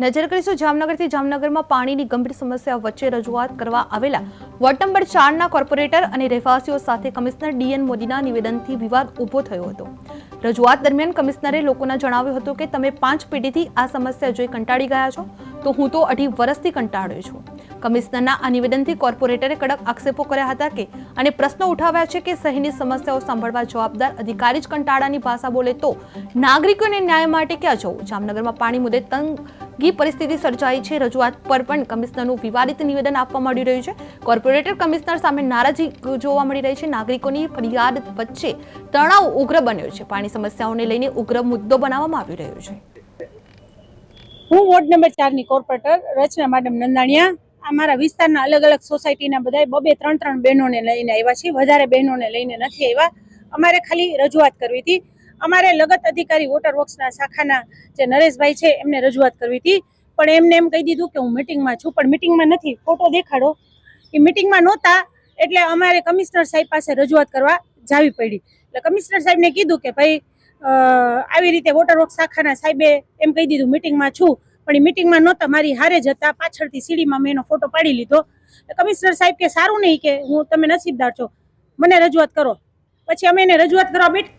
નજર કરીશું, જામનગરથી જામનગરમાં પાણીની ગંભીર સમસ્યા વચ્ચે રજૂઆત કરવા આવેલા વોર્ડ નંબર ચારના કોર્પોરેટર અને રહેવાસીઓ સાથે કમિશનર ડીએન મોદીના નિવેદનથી વિવાદ ઊભો થયો હતો. રજૂઆત દરમિયાન કમિશનરે લોકોને જણાવ્યું હતું કે, તમે પાંચ પેઢીથી આ સમસ્યા જોઈ કંટાળી ગયા છો, તો હું તો અઢી વર્ષથી કંટાળ્યો છું. કમિશનરના આ નિવેદનથી કોર્પોરેટરે કડક આક્ષેપો કર્યા હતા કે અને પ્રશ્નો ઉઠાવ્યા છે કે શહેરની સમસ્યાઓ સાંભળવા જવાબદાર અધિકારી જ કંટાળાની ભાષા બોલે તો નાગરિકોને ન્યાય માટે ક્યાં જવું? જામનગરમાં પાણી મુદ્દે તંગી પરિસ્થિતિ સર્જાઈ છે. રજૂઆત પર પણ કમિશનરનું વિવાદિત નિવેદન આપવા મળી રહ્યું છે. કોર્પોરેટર કમિશનર સામે નારાજી જોવા મળી રહી છે. નાગરિકોની ફરિયાદ વચ્ચે તણાવ ઉગ્ર બન્યો છે. પાણી સમસ્યાઓને લઈને ઉગ્ર મુદ્દો બનાવવામાં આવી રહ્યો છે. હું વોર્ડ નંબર ચારની કોર્પોરેટર, રચના, મેડમ નંદાણીયા. અમારા વિસ્તારના અલગ અલગ સોસાયટીના બધા બબે ત્રણ ત્રણ બહેનોને લઈને આવ્યા છીએ વધારે બહેનોને લઈને નથી આવ્યા. અમારે ખાલી રજૂઆત કરવી હતી. અમારે લગત અધિકારી વોટર વર્ક્સના શાખાના જે નરેશભાઈ છે, એમને રજૂઆત કરવી હતી. પણ એમને એમ કહી દીધું કે હું મિટિંગમાં છું, પણ મિટિંગમાં નથી. ફોટો દેખાડો. એ મિટિંગમાં નહોતા, એટલે અમારે કમિશનર સાહેબ પાસે રજૂઆત કરવા જાવી પડી. એટલે કમિશનર સાહેબને કીધું કે ભાઈ આવી રીતે વોટર વર્ક શાખાના સાહેબે એમ કહી દીધું, મિટિંગમાં છું. પણ એ મિટિંગમાં નહોતા. મારી હારે જતા પાછળથી સીડીમાં મેં એનો ફોટો પાડી લીધો. કમિશનર સાહેબ કે, સારું નહીં કે, હું તમે નસીબદાર છો. મને રજૂઆત કરો. પછી અમે એને રજૂઆત કરવા બેઠ